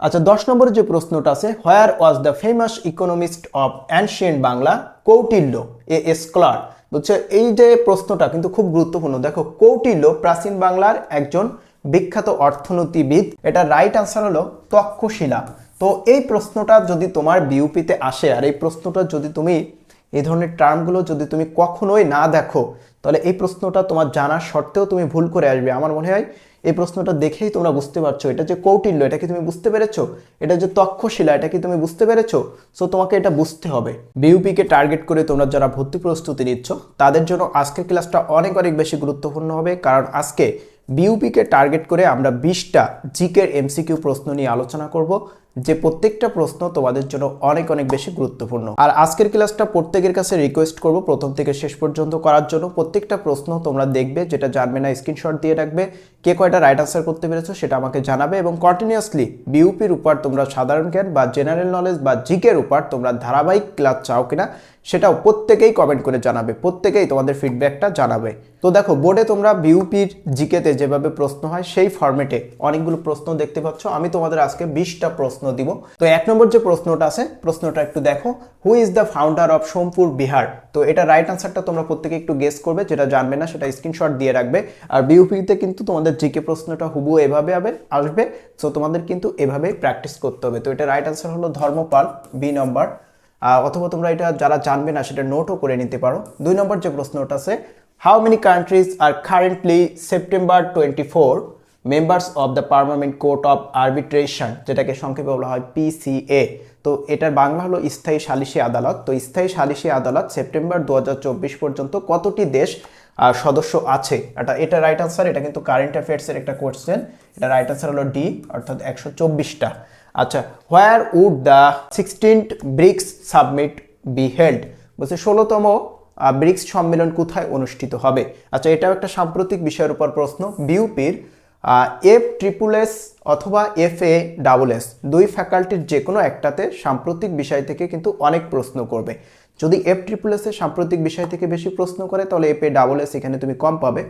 আচ্ছা দশ নম্বরের যে প্রশ্নটা আছে where was the famous economist of ancient Bangla Kautilya a scholar বলছে এই যে প্রশ্নটা কিন্তু খুব গুরুত্বপূর্ণ। দেখো কৌটিল্য প্রাচীন বাংলার একজন বিখ্যাত অর্থনীতিবিদ। এটা রাইট আনসার হলো তক্ষশিলা। তো এই প্রশ্নটা যদি তোমার বিউপিতে আসে, আর এই প্রশ্নটা যদি তুমি এই ধরনের টার্মগুলো যদি তুমি কখনোই না দেখো, তাহলে এই প্রশ্নটা তোমার জানার সত্ত্বেও তুমি ভুল করে আসবে। আমার মনে হয় এই প্রশ্নটা দেখেই তোমরা বুঝতে পারছ, এটা যে কৌটিল্য, এটা কি তুমি বুঝতে পেরেছ? এটা যে তক্ষশিলা, এটা কি তুমি বুঝতে পেরেছ? সো তোমাকে এটা বুঝতে হবে। বিউপিকে টার্গেট করে তোমরা যারা ভর্তি প্রস্তুতি নিচ্ছ, তাদের জন্য আজকের ক্লাসটা অনেক অনেক বেশি গুরুত্বপূর্ণ হবে, কারণ আজকে বিউপিকে টার্গেট করে আমরা বিশটা জিকের এমসিকিউ প্রশ্ন নিয়ে আলোচনা করব। যে প্রত্যেকটা প্রশ্ন তোমাদের জন্য অনেক অনেক বেশি গুরুত্বপূর্ণ। আর আজকের ক্লাসটা প্রত্যেকের কাছে রিকোয়েস্ট করব, প্রথম থেকে শেষ পর্যন্ত করার জন্য। প্রত্যেকটা প্রশ্ন তোমরা দেখবে, যেটা জানবে না স্ক্রিনশট দিয়ে রাখবে। কে কয়টা রাইট আনসার করতে পেরেছ সেটা আমাকে জানাবে এবং কন্টিনিউয়াসলি বিউপির উপর তোমরা সাধারণ জ্ঞান বা জেনারেল নলেজ বা জিকের উপর তোমরা ধারাবাহিক ক্লাস চাও কিনা সেটাও প্রত্যেকেই কমেন্ট করে জানাবে, প্রত্যেকেই তোমাদের ফিডব্যাকটা জানাবে। তো দেখো বোর্ডে তোমরা বিউপির জিকেতে যেভাবে প্রশ্ন হয়, সেই ফরম্যাটে অনেকগুলো প্রশ্ন দেখতে পাচ্ছ। আমি তোমাদের আজকে বিশটা প্রশ্ন দিব। তো এক নম্বর যে প্রশ্নটা আছে, প্রশ্নটা একটু দেখো who is the founder of Sompur Bihar তো এটা রাইট আনসারটা তোমরা প্রত্যেকে একটু গেস করবে, যেটা জানবে না সেটা স্ক্রিনশট দিয়ে রাখবে। আর বিউপিতে কিন্তু তোমাদের জিকে প্রশ্নটা হুবু এভাবে হবে আসবে। সো তোমাদের কিন্তু এভাবেই প্র্যাকটিস করতে হবে। তো এটা রাইট আনসার হলো ধর্মপাল বি নম্বর অথবা তোমরা এটা যারা জানবে না, সেটা নোটও করে নিতে পারো। দুই নম্বর যে প্রশ্নটা আছে how many countries are currently September twenty four members of the permanent court of arbitration যেটাকে সংক্ষেপে বলা হয় পিসিএ তো এটার বাংলা হলো স্থায়ী সালিসি আদালত। তো স্থায়ী সালিসি আদালত সেপ্টেম্বর দু হাজার চব্বিশ পর্যন্ত কতটি দেশ সদস্য আছে? এটা এটা রাইট আনসার এটা কিন্তু কারেন্ট অ্যাফেয়ার্সের একটা কোয়েশ্চেন এটা রাইট আনসার হলো ডি অর্থাৎ একশো চব্বিশটা। আচ্ছা where would the sixteenth BRICS submit be held বলছে, ষোলোতম ব্রিক্স সম্মেলন কোথায় অনুষ্ঠিত হবে? আচ্ছা এটাও একটা সাম্প্রতিক বিষয়ের উপর প্রশ্ন। বিউপির এফ ট্রিপুল এস অথবা এফ এ ডাবল এস দুই ফ্যাকাল্টির যে কোনো একটাতে সাম্প্রতিক বিষয় থেকে কিন্তু অনেক প্রশ্ন করবে। যদি এফ ট্রিপল এস এর সাম্প্রতিক বিষয় থেকে বেশি প্রশ্ন করে, তাহলে এফ এ ডাবল এস এখানে তুমি কম পাবে।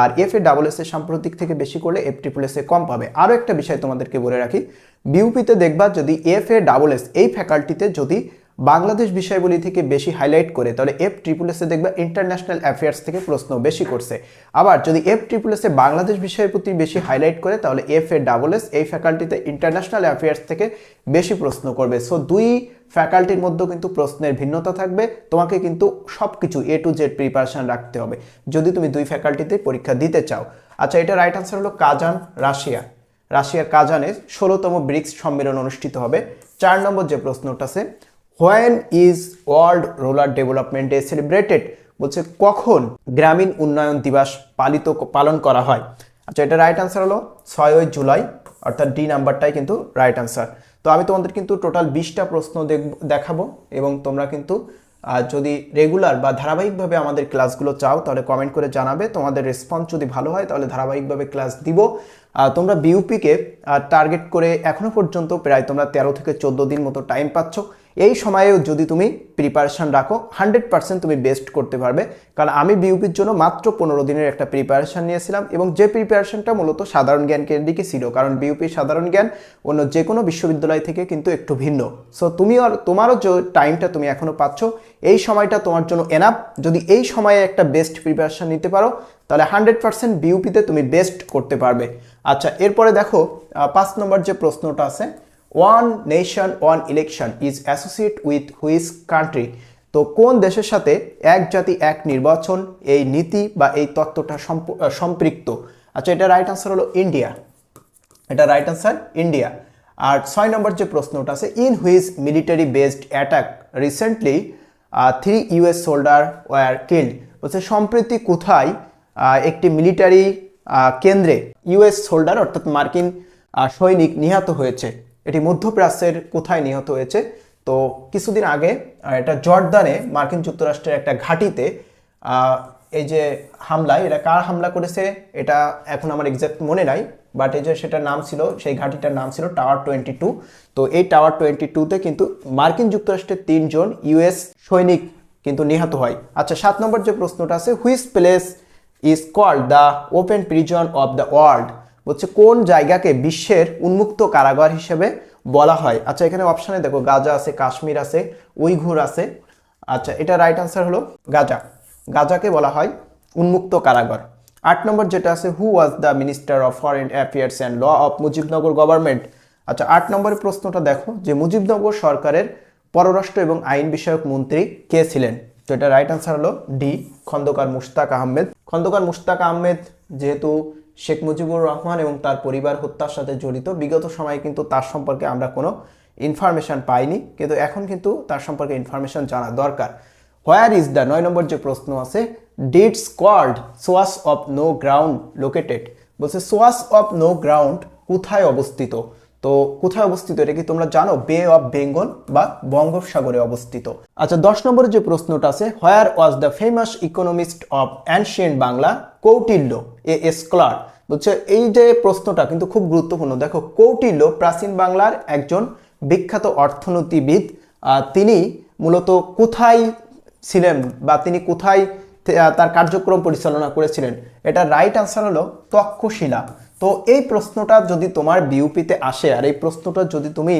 আর এফ এ ডাবল এস এর সাম্প্রতিক থেকে বেশি করলে এফ ট্রিপল এস কম পাবে। আরও একটা বিষয় তোমাদেরকে বলে রাখি বিউপিতে দেখবা যদি এফ এ ডাবল এস এই ফ্যাকাল্টিতে যদি বাংলাদেশ বিষয়গুলি থেকে বেশি হাইলাইট করে, তাহলে এফ ট্রিপল এসে দেখবা ইন্টারন্যাশনাল অ্যাফেয়ার্স থেকে প্রশ্ন বেশি করছে। আবার যদি এফ ট্রিপল এসে বাংলাদেশ বিষয়ের প্রতি বেশি হাইলাইট করে, তাহলে এফ এ ডাবল এস এই ফ্যাকাল্টিতে ইন্টারন্যাশনাল অ্যাফেয়ার্স থেকে বেশি প্রশ্ন করবে। সো দুই ফ্যাকাল্টির মধ্যেও কিন্তু প্রশ্নের ভিন্নতা থাকবে। তোমাকে কিন্তু সব কিছু এ টু জেড প্রিপারেশন রাখতে হবে। যদি তুমি দুই ফ্যাকাল্টিতে পরীক্ষা দিতে চাও। আচ্ছা এটা রাইট আনসার হলো কাজান রাশিয়া রাশিয়ার কাজানে ষোলোতম ব্রিক্স সম্মেলন অনুষ্ঠিত হবে। চার নম্বর যে প্রশ্নটা আছে when is world rural development day celebrated বলছে, কখন গ্রামীণ উন্নয়ন দিবস পালিত, পালন করা হয়? আচ্ছা এটা রাইট আনসার হলো ছয়ই জুলাই। অর্থাৎ ডি নাম্বারটাই কিন্তু রাইট আনসার তো আমি তোমাদের কিন্তু টোটাল বিশটা প্রশ্ন দেখব- এবং তোমরা কিন্তু যদি রেগুলার বা ধারাবাহিকভাবে আমাদের ক্লাসগুলো চাও, তাহলে কমেন্ট করে জানাবে। তোমাদের রেসপন্স যদি ভালো হয়, তাহলে ধারাবাহিকভাবে ক্লাস দিব। তোমরা বিউপিকে টার্গেট করে এখনও পর্যন্ত প্রায় তোমরা তেরো থেকে চোদ্দ দিন মতো টাইম পাচ্ছ। এই সময়েও যদি তুমি প্রিপারেশন রাখো হান্ড্রেড পার্সেন্ট তুমি বেস্ট করতে পারবে। কারণ আমি বিউপির জন্য মাত্র পনেরো দিনের একটা প্রিপারেশন নিয়েছিলাম এবং যে প্রিপারেশনটা মূলত সাধারণ জ্ঞানকে দিকে ছিল, কারণ বিউপির সাধারণ জ্ঞান অন্য যে কোনো বিশ্ববিদ্যালয় থেকে কিন্তু একটু ভিন্ন। সো তুমি আর তোমারও যে টাইমটা তুমি এখনও পাচ্ছ, এই সময়টা তোমার জন্য এনাফ যদি এই সময়ে একটা বেস্ট প্রিপারেশন নিতে পারো, তাহলে হান্ড্রেড পার্সেন্ট বিউপিতে তুমি বেস্ট করতে পারবে। আচ্ছা এরপরে দেখো পাঁচ নম্বর যে প্রশ্নটা আছে one nation one election is associate with which country তো কোন দেশের সাথে এক জাতি, এক নির্বাচন এই নীতি বা এই তত্ত্বটা সম্প- সম্পৃক্ত? আচ্ছা এটা রাইট আনসার হলো ইন্ডিয়া এটা রাইট আনসার ইন্ডিয়া আর ছয় নম্বর যে প্রশ্নটা আছে in which military based attack recently three US soldier were killed বলছে, সম্প্রতি কোথায় একটি মিলিটারি কেন্দ্রে ইউএস সোল্ডার অর্থাৎ মার্কিন সৈনিক নিহত হয়েছে? এটি মধ্যপ্রাচ্যের কোথায় নিহত হয়েছে। তো কিছুদিন আগে এটা জর্দানে মার্কিন যুক্তরাষ্ট্রের একটা ঘাঁটিতে এই যে হামলায়, এটা কার হামলা করেছে, এটা এখন আমার এক্স্যাক্ট মনে নাই বাট এই যে সেটার নাম ছিল, সেই ঘাঁটিটার নাম ছিল টাওয়ার টোয়েন্টি টু তো এই টাওয়ার টোয়েন্টি টুতে কিন্তু মার্কিন যুক্তরাষ্ট্রের তিনজন ইউএস সৈনিক কিন্তু নিহত হয়। আচ্ছা সাত নম্বর যে প্রশ্নটা আছে which place is called the open prison of the world বলছে কোন জায়গাকে বিশ্বের উন্মুক্ত কারাগার হিসেবে বলা হয়? আচ্ছা এখানে অপশানে দেখো, গাজা আছে, কাশ্মীর আছে, উইঘুর আছে। আচ্ছা এটা রাইট আনসার হলো গাজা। গাজাকে বলা হয় উন্মুক্ত কারাগার। আট নম্বর যেটা আছে who was the minister of foreign affairs and law of Mujibnagar government আচ্ছা আট নম্বরের প্রশ্নটা দেখো, যে মুজিবনগর সরকারের পররাষ্ট্র এবং আইন বিষয়ক মন্ত্রী কে ছিলেন? তো এটা রাইট আনসার হলো ডি, খন্দকার মুশতাক আহমেদ। খন্দকার মুশতাক আহমেদ যেহেতু শেখ মুজিবুর রহমান এবং তার পরিবার হত্যার সাথে জড়িত। বিগত সময়ে কিন্তু তার সম্পর্কে আমরা কোনো ইনফরমেশান পাইনি, কিন্তু এখন কিন্তু তার সম্পর্কে ইনফরমেশান জানা দরকার। হোয়ার ইজ দ্য নয় নম্বর যে প্রশ্ন আছে deeds called swatch of no ground located বলছে সোয়াস অফ নো গ্রাউন্ড কোথায় অবস্থিত? তো কোথায় অবস্থিত? এটা কি তোমরা জানো? বে অফ বেঙ্গল বা বঙ্গোপসাগরে অবস্থিত। আচ্ছা দশ নম্বরের যে প্রশ্নটা আছে where was the famous economist of ancient Bangla Kautilya a scholar বলছে, এই যে প্রশ্নটা কিন্তু খুব গুরুত্বপূর্ণ। দেখো কৌটিল্য প্রাচীন বাংলার একজন বিখ্যাত অর্থনীতিবিদ তিনি মূলত কোথায় ছিলেন বা তিনি কোথায় তার কার্যক্রম পরিচালনা করেছিলেন? এটা রাইট আনসার হলো তক্ষশিলা। তো এই প্রশ্নটা যদি তোমার বিউপিতে আসে আর এই প্রশ্নটা যদি তুমি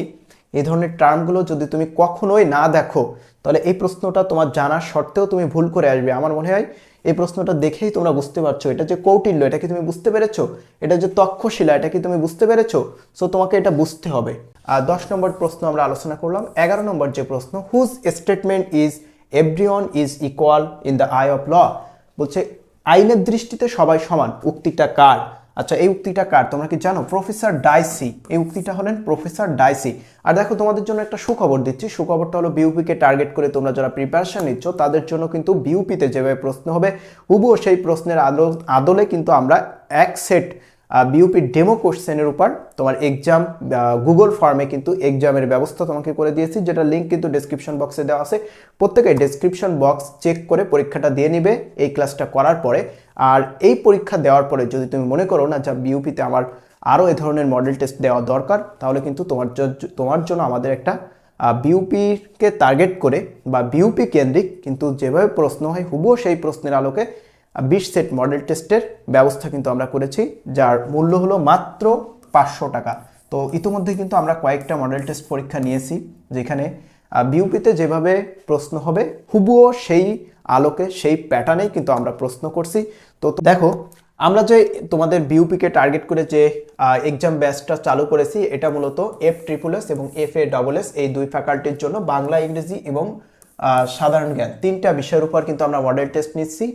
এই ধরনের টার্মগুলো যদি তুমি কখনোই না দেখো, তাহলে এই প্রশ্নটা তোমার জানার সত্ত্বেও তুমি ভুল করে আসবে। আমার মনে হয় এই প্রশ্নটা দেখেই তোমরা বুঝতে পারছ। এটা যে কৌটিল্য, এটা কি তুমি বুঝতে পেরেছ? এটা যে তক্ষশিলা, এটা কি তুমি বুঝতে পেরেছ? সো তোমাকে এটা বুঝতে হবে। আর দশ নম্বর প্রশ্ন আমরা আলোচনা করলাম। এগারো নম্বর যে প্রশ্ন whose statement is everyone is equal in the eye of law বলছে, আইনের দৃষ্টিতে সবাই সমান, উক্তিটা কার? আচ্ছা এই উক্তিটা কার? তোমরা কি জানো? Professor Dicey. এই উক্তিটা হলেন প্রফেসর ডাইসি। আর দেখো, তোমাদের জন্য একটা সুখবর দিচ্ছি। সুখবরটা হলো বিউপিকে টার্গেট করে তোমরা যারা প্রিপারেশন নিচ্ছ, তাদের জন্য কিন্তু বিউপিতে যেভাবে প্রশ্ন হবে হুবুও সেই প্রশ্নের আদল, আদলে কিন্তু আমরা এক সেট বিউপি ডেমো কোশ্চেনের উপর তোমার এক্সাম গুগল ফর্মে কিন্তু এক্সামের ব্যবস্থা তোমাকে করে দিয়েছি, যেটা লিঙ্ক কিন্তু ডেসক্রিপশন বক্সে দেওয়া আছে। প্রত্যেকে ডেসক্রিপশন বক্স চেক করে পরীক্ষাটা দিয়ে নিবে। এই ক্লাসটা করার পরে আর এই পরীক্ষা দেওয়ার পরে যদি তুমি মনে করো না যা বিউপিতে আমার আরও এ ধরনের মডেল টেস্ট দেওয়া দরকার, তাহলে কিন্তু তোমার তোমার জন্য আমাদের একটা বিউপিকে টার্গেট করে বা বিউপি কেন্দ্রিক কিন্তু যেভাবে প্রশ্ন হয় হুবুও সেই প্রশ্নের আলোকে বিশ সেট মডেল টেস্টের ব্যবস্থা কিন্তু আমরা করেছি, যার মূল্য হলো মাত্র পাঁচশো টাকা। তো ইতিমধ্যে কিন্তু আমরা কয়েকটা মডেল টেস্ট পরীক্ষা নিয়েছি, যেখানে বিউপিতে যেভাবে প্রশ্ন হবে হুবুও সেই আলোকে সেই প্যাটার্নেই কিন্তু আমরা প্রশ্ন করছি। তো দেখো, আমরা যে তোমাদের বিউপিকে টার্গেট করে যে এক্সাম ব্যাচটা চালু করেছি, এটা মূলত এফ ট্রিপুল এস এবং এফ এ ডবল এস এই দুই ফ্যাকাল্টির জন্য বাংলা, ইংরেজি এবং সাধারণ জ্ঞান। তিনটা বিষয়ের উপর কিন্তু আমরা মডেল টেস্ট নিচ্ছি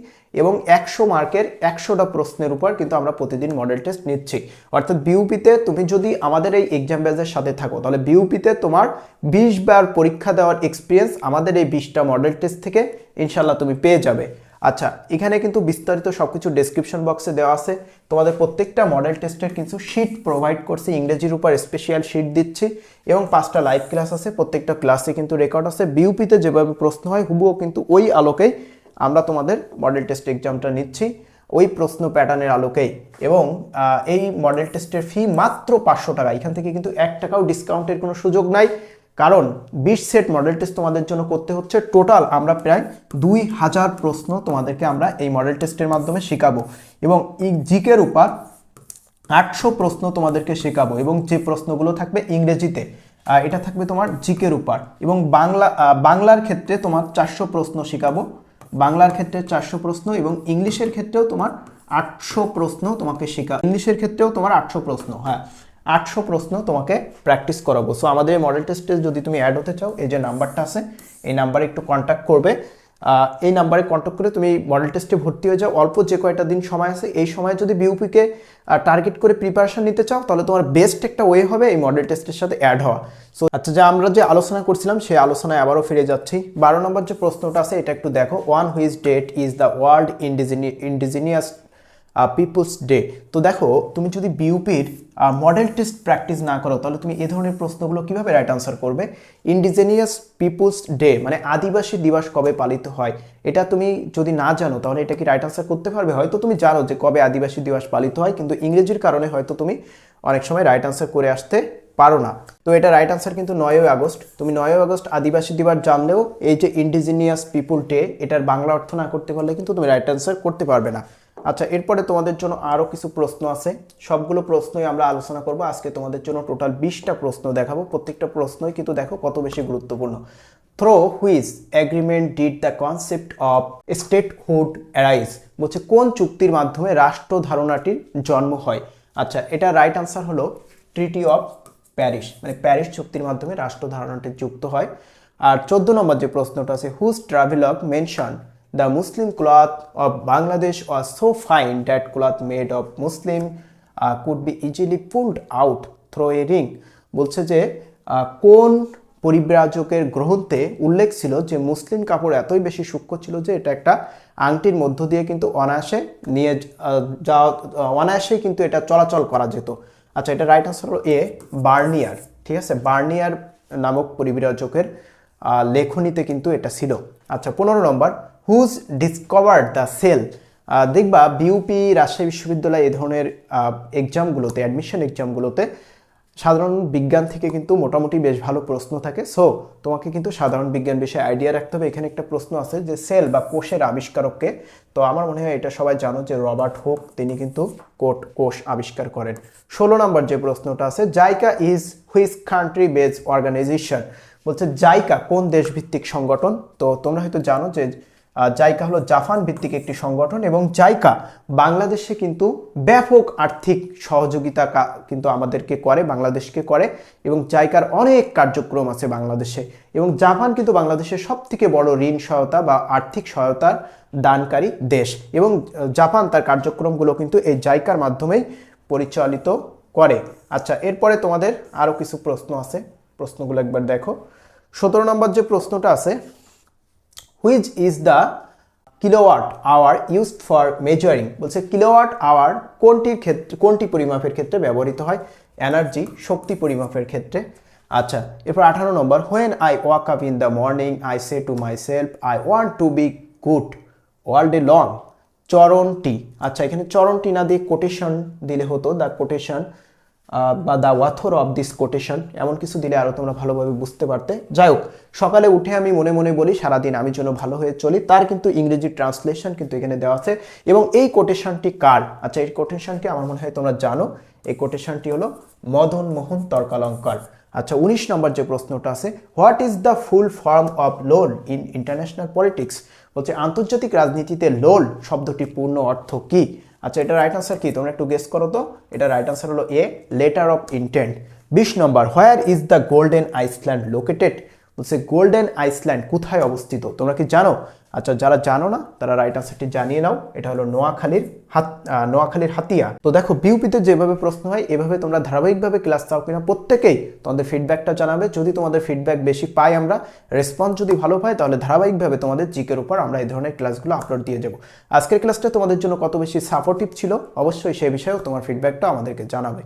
এবং একশো মার্কের একশোটা প্রশ্নের উপর কিন্তু আমরা প্রতিদিন মডেল টেস্ট নিচ্ছি। অর্থাৎ বিউপিতে তুমি যদি আমাদের এই এক্সাম ব্যাচের সাথে থাকো, তাহলে বিউপিতে তোমার বিশ বার পরীক্ষা দেওয়ার এক্সপিরিয়েন্স আমাদের এই বিশটা মডেল টেস্ট থেকে ইনশাল্লাহ তুমি পেয়ে যাবে। আচ্ছা এখানে কিন্তু বিস্তারিত সবকিছু ডেসক্রিপশন বক্সে দেওয়া আছে। তোমাদের প্রত্যেকটা মডেল টেস্টের কিন্তু শিট প্রোভাইড করছি, ইংরেজির উপর স্পেশাল শিট দিচ্ছি এবং পাঁচটা লাইভ ক্লাস আছে, প্রত্যেকটা ক্লাসে কিন্তু রেকর্ড আছে। বিউপিতে যেভাবে প্রশ্ন হয় হুবুও কিন্তু ওই আলোকেই আমরা তোমাদের মডেল টেস্ট এক্সামটা নিচ্ছি। ওই প্রশ্ন প্যাটার্নের আলোকেই। এবং এই মডেল টেস্টের ফি মাত্র পাঁচশো টাকা। এখান থেকে কিন্তু এক টাকাও ডিসকাউন্টের কোনো সুযোগ নাই। কারণ বিশ সেট মডেল টেস্ট তোমাদের জন্য করতে হচ্ছে। টোটাল আমরা প্রায় দুই হাজার প্রশ্ন তোমাদেরকে আমরা এই মডেল টেস্টের মাধ্যমে শেখাবো এবং জিকের উপর আটশো প্রশ্ন তোমাদেরকে শেখাবো এবং যে প্রশ্নগুলো থাকবে ইংরেজিতে এটা থাকবে তোমার জিকের উপর এবং বাংলা বাংলার ক্ষেত্রে তোমার চারশো প্রশ্ন শেখাবো। বাংলার ক্ষেত্রে চারশো প্রশ্ন এবং ইংলিশের ক্ষেত্রেও তোমার আটশো প্রশ্ন তোমাকে শেখা ইংলিশের ক্ষেত্রেও তোমার আটশো প্রশ্ন হ্যাঁ। আটশো প্রশ্ন তোমাকে প্র্যাকটিস করাবো। সো আমাদের এই মডেল টেস্টে যদি তুমি অ্যাড হতে চাও, এই যে নাম্বারটা আছে, এই নাম্বারে একটু কন্ট্যাক্ট করবে। এই নাম্বারে কন্ট্যাক্ট করে তুমি মডেল টেস্টে ভর্তি হয়ে যাও। অল্প যে কয়টা দিন সময় আছে, এই সময় যদি বিউপিকে টার্গেট করে প্রিপারেশন নিতে চাও, তাহলে তোমার বেস্ট একটা ওয়ে হবে এই মডেল টেস্টের সাথে অ্যাড হওয়া। সো আচ্ছা যা আমরা যে আলোচনা করছিলাম সেই আলোচনায় আবারও ফিরে যাচ্ছি। বারো নম্বর যে প্রশ্নটা আছে, এটা একটু দেখো। One which date is the world ইন্ডিজিনি indigenous peoples day তো দেখো, তুমি যদি বিউপির মডেল টেস্ট প্র্যাকটিস না করো, তাহলে তুমি এ ধরনের প্রশ্নগুলো কীভাবে রাইট আনসার করবে? ইন্ডিজেনিয়াস পিপলস ডে মানে আদিবাসী দিবস কবে পালিত হয়? এটা তুমি যদি না জানো, তাহলে এটা কি রাইট আনসার করতে পারবে? হয়তো তুমি জানো যে কবে আদিবাসী দিবস পালিত হয়, কিন্তু ইংরেজির কারণে হয়তো তুমি অনেক সময় রাইট আনসার করে আসতে পারো না। তো এটা রাইট আনসার কিন্তু নয়ই আগস্ট। তুমি নয়ই আগস্ট আদিবাসী দিবস জানলেও এই যে ইন্ডিজিনিয়াস পিপুল ডে এটার বাংলা অর্থ না করতে পারলে কিন্তু তুমি রাইট আনসার করতে পারবে না। আচ্ছা এরপরে তোমাদের জন্য আরও কিছু প্রশ্ন আছে। সবগুলো প্রশ্নই আমরা আলোচনা করব। আজকে তোমাদের জন্য টোটাল বিশটা প্রশ্ন দেখাবো। প্রত্যেকটা প্রশ্নই কিন্তু দেখো কত বেশি গুরুত্বপূর্ণ। Through which agreement did the concept of statehood arise বলছে, কোন চুক্তির মাধ্যমে রাষ্ট্র ধারণাটির জন্ম হয়? আচ্ছা এটা রাইট আনসার হলো ট্রিটি অফ প্যারিস মানে প্যারিস চুক্তির মাধ্যমে রাষ্ট্র ধারণাটি যুক্ত হয়। আর চোদ্দ নম্বর যে প্রশ্নটা আছে whose travelogue mention the muslin cloth of Bangladesh was so fine that cloth made of muslin could be easily pulled out through a ring বলছে যে কোন পরিব্রাজকের গ্রন্থে উল্লেখ ছিল যে মুসলিম কাপড় এতই বেশি সূক্ষ্ম ছিল যে এটা একটা আংটির মধ্য দিয়ে কিন্তু অনায়াসে নিয়ে যাওয়া অনায়াসেই কিন্তু এটা চলাচল করা যেত। আচ্ছা এটা রাইট আনসার হলো এ, বার্নিয়ার। ঠিক আছে? বার্নিয়ার নামক পরিব্রাজকের লেখনীতে কিন্তু এটা ছিল। আচ্ছা পনেরো নম্বর হুজ ডিসকভার্ড দ্য সেল দেখবা বিউপি রাজশাহী বিশ্ববিদ্যালয় এই ধরনের এক্সামগুলোতে অ্যাডমিশন এক্সামগুলোতে সাধারণ বিজ্ঞান থেকে কিন্তু মোটামুটি বেশ ভালো প্রশ্ন থাকে। সো তোমাকে কিন্তু সাধারণ বিজ্ঞান বিষয়ে আইডিয়া রাখতে হবে। এখানে একটা প্রশ্ন আছে যে সেল বা কোষের আবিষ্কারককে। তো আমার মনে হয় এটা সবাই জানো যে রবার্ট হোক তিনি কিন্তু কোট, কোষ আবিষ্কার করেন। ষোলো নম্বর যে প্রশ্নটা আছে, JICA is which country base organization বলছে জাইকা, কোন দেশভিত্তিক সংগঠন? তো তোমরা হয়তো জানো যে জাইকা হলো জাপান ভিত্তিক একটি সংগঠন এবং জাইকা বাংলাদেশে কিন্তু ব্যাপক আর্থিক সহযোগিতা কিন্তু আমাদেরকে করে, বাংলাদেশকে করে এবং জাইকার অনেক কার্যক্রম আছে বাংলাদেশে এবং জাপান কিন্তু বাংলাদেশের সব থেকে বড় ঋণ সহায়তা বা আর্থিক সহায়তার দানকারী দেশ এবং জাপান তার কার্যক্রমগুলো কিন্তু এই জাইকার মাধ্যমেই পরিচালিত করে। আচ্ছা এরপরে তোমাদের আরও কিছু প্রশ্ন আছে, প্রশ্নগুলো একবার দেখো। সতেরো নম্বর যে প্রশ্নটা আছে which is the kilowatt hour used for measuring বলছে কিলোওয়াট আওয়ার কোনটির ক্ষেত্রে, কোনটি পরিমাপের ক্ষেত্রে ব্যবহৃত হয়? এনার্জি শক্তি পরিমাপের ক্ষেত্রে। আচ্ছা এরপর আঠারো নম্বর when I wake up in the morning I say to my self I want to be good all day long চরণটি আচ্ছা এখানে চরণটি না দিয়ে কোটেশন দিলে হতো দ্য কোটেশন বা the author of this quotation এমন কিছু দিলে আরও তোমরা ভালোভাবে বুঝতে পারতে। যাই হোক সকালে উঠে আমি মনে মনে বলি, সারাদিন আমি যেন ভালো হয়ে চলি, তার কিন্তু ইংরেজি ট্রান্সলেশন কিন্তু এখানে দেওয়া আছে। এবং এই কোটেশনটি কার? আচ্ছা এই কোটেশনটি আমার মনে হয় তোমরা জানো। এই কোটেশনটি হলো মদন মোহন তর্কালঙ্কার। আচ্ছা উনিশ নম্বর যে প্রশ্নটা আছে, what is the full form of LOL in international politics? বলছে, আন্তর্জাতিক রাজনীতিতে লোল শব্দটি পূর্ণ অর্থ কি? আচ্ছা এটা রাইট আনসার কি? তোমরা একটু গেস করো তো। এটা রাইট আনসার হলো এ লেটার অফ ইন্টেন্ট বিশ নম্বর where is the golden island located বলছে গোল্ডেন আইসল্যান্ড কোথায় অবস্থিত? তোমরা কি জানো? আচ্ছা যারা জানো না, তারা রাইট আনসারটি জানিয়ে নাও। এটা হলো নোয়াখালীর হাত নোয়াখালীর হাতিয়া। তো দেখো, বিউপিতে যেভাবে প্রশ্ন হয়, এভাবে তোমরা ধারাবাহিকভাবে ক্লাস চাও কিনা, প্রত্যেকেই তোমাদের ফিডব্যাকটা জানাবে। যদি তোমাদের ফিডব্যাক বেশি পাই আমরা রেসপন্স যদি ভালো পাই তাহলে ধারাবাহিকভাবে তোমাদের জিকের উপর আমরা এই ধরনের ক্লাসগুলো আপলোড দিয়ে যাব আজকের ক্লাসটা তোমাদের জন্য কত বেশি সাপোর্টিভ ছিল, অবশ্যই সে বিষয়েও তোমার ফিডব্যাকটা আমাদেরকে জানাবে।